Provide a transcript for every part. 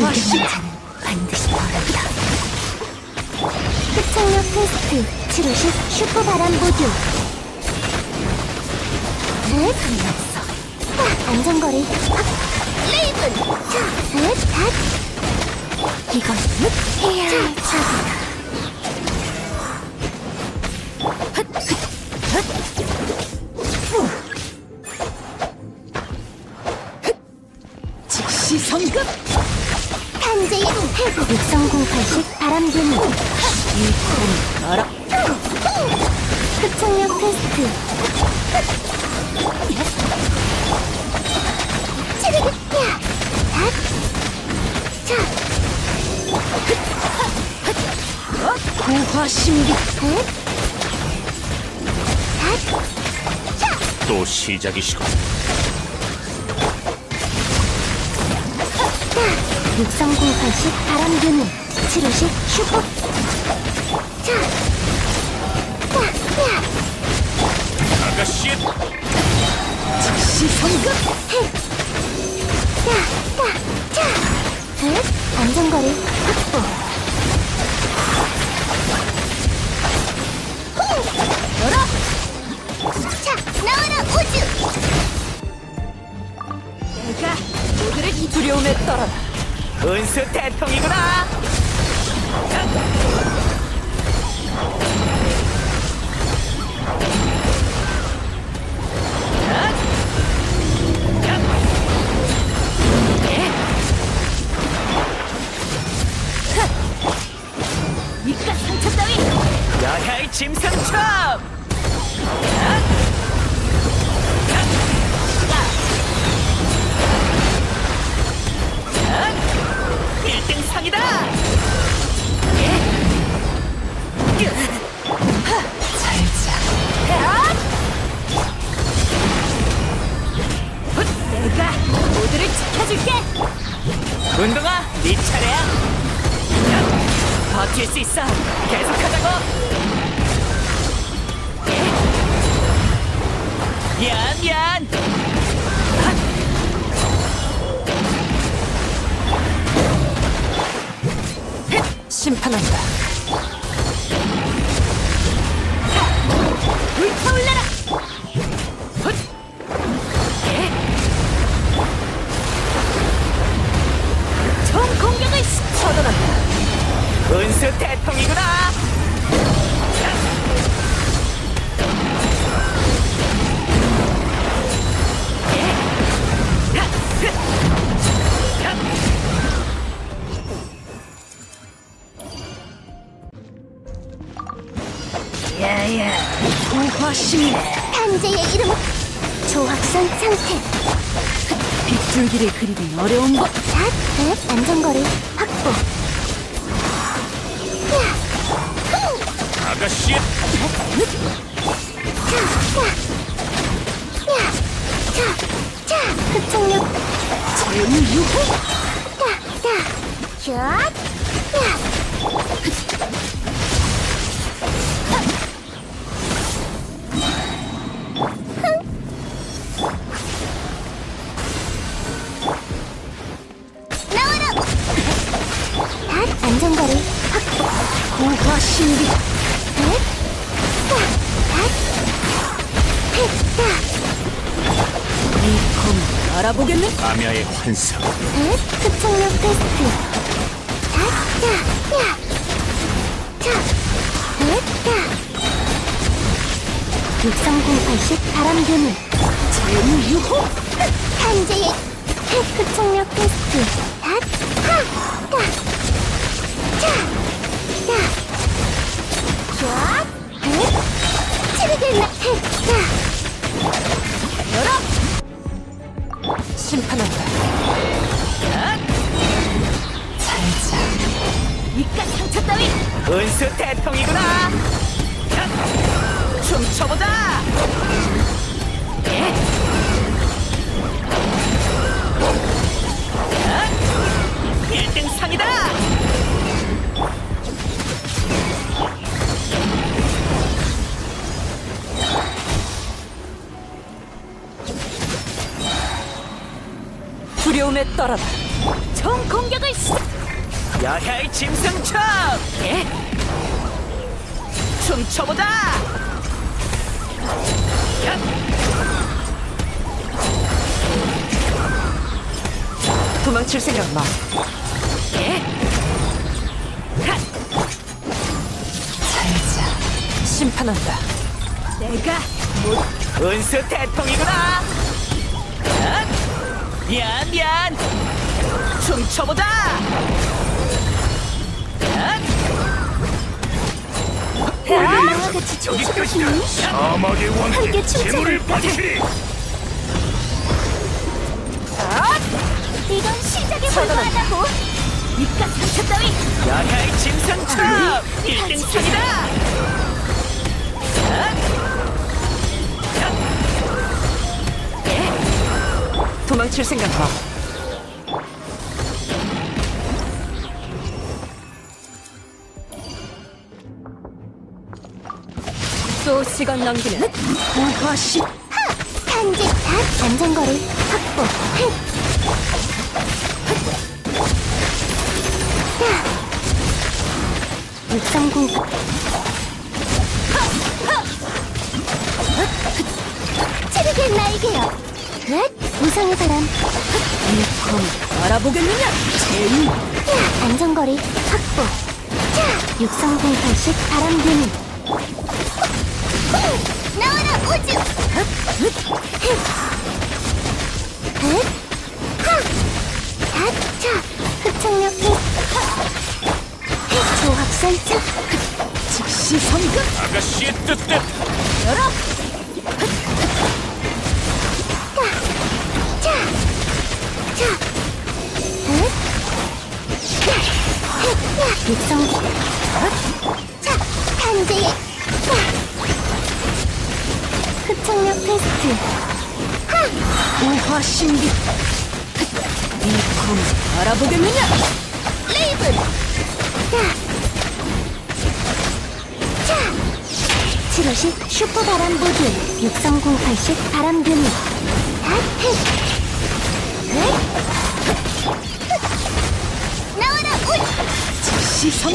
불경한 자는 반드시 벌한다. 흑청력 테스트 시 슈퍼 바람 보드. 넷, 없어. 딱 안전거리 확. 레이븐. 자, 넷, 닷. 이건 해야 할 차례다. 알아 흡착력 테스트 치르기 야 닷. 자 고화 심기 넷. 닷. 또 시작이시고 육성공 80 바람개미 치료시 슈퍼. 아가씨 즉시 성급. 넷. 안전거리 확보 후! 열어 자 나와라 우주 내가 모두를 이 두려움에 떨어라 은수 대통이구나. 이깟 상처 따위 야야의 짐승첩. 일등 상이다. 내가 모두를 지켜줄게 운동아, 네 차례야. 버틸 수 있어. 계속하자고. 미안, 미안. 심판한다 은수 대통이구나. 야야 고화심이 탄재의 이름 조합선 상태. 빗줄기를 그리기 어려운 것 닷, 넷, 안전거리. 확보 아가씨. 자, 자, 야, 자, 자, 흡착력 재우 유호 야, 야, 샷, 야, 나와라! 닷, 안전거리 확보 고화심기 알아보겠네? 아미아의 환상. 넷, 흡착력 테스트. 닷, 야, 야, 자, 넷, 야 육성공 80 바람개미 재우 유호 탄재의 핵 흡착력 테스트. 닷, 하, 다, 자, 야, 쫙, 넷, 치르게 나, 핵, 야, 열어 심판한다 잘자 이깟 상처 따위 은수 대통이구나. 춤춰보자. 일 두려움에 떨어라 총 공격을 시작. 야야이 짐승첩 예? 춤춰보자 야! 도망칠 생각 마. 예? 하! 살자. 심판한다. 내가 은수 대통이구나 야! 미안 미안 춤춰보자 야! 나와 같이 저기 춤추고. 싶니? 사막의 함께 춤춰볼까? 재물을 바치리. 이건 시작에 불과하다고 입가 상처 따위. 야야이 짐승첩 1등상이다 도망칠 생각 마. 또 시간 무화시 단지 다 안전거리 확보. 육성공 체력의 날개요 흑 우상의 바람. kom 알아보겠느냐? 야, 안전거리 확보. 자 육성공 발식 바람 드는 이콤 알아보겠느냐? 레이븐! 자, 자. 치료식 슈퍼 바람 보드 육성공 팔식 바람 드는 핫헷 나와라 울 즉시 성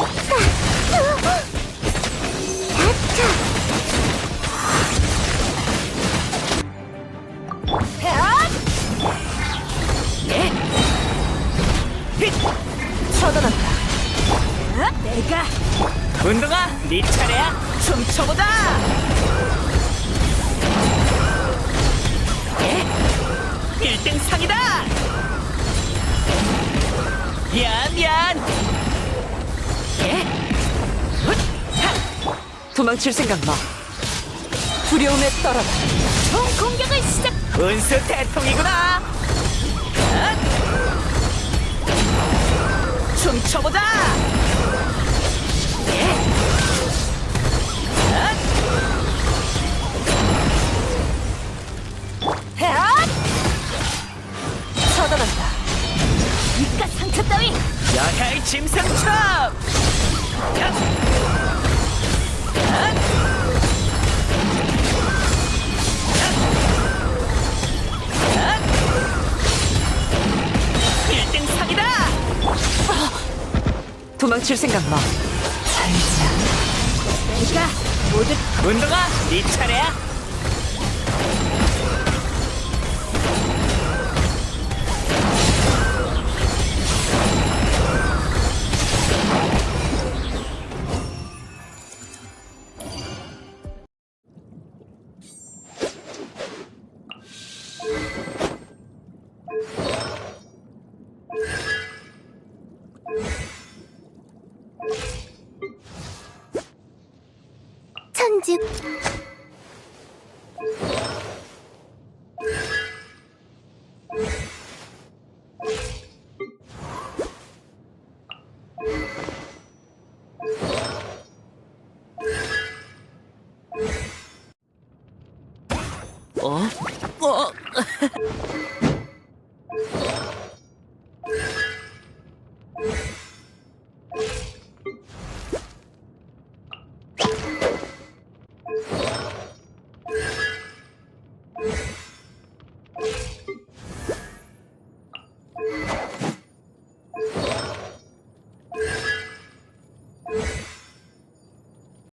운동아 네 차례야. 춤춰보자. 예? 1등 상이다. 미안 미안 예? 도망칠 생각 마. 두려움에 떨어라. 총 공격을 시작. 은수 대통이구나. 아! 춤춰보자. 예? 입가 상처 따위! 야야이 짐승첩 야! 일등상이다! 도망칠 생각 마. 살자 내가 모두 운동아 네 차례야 Thank you.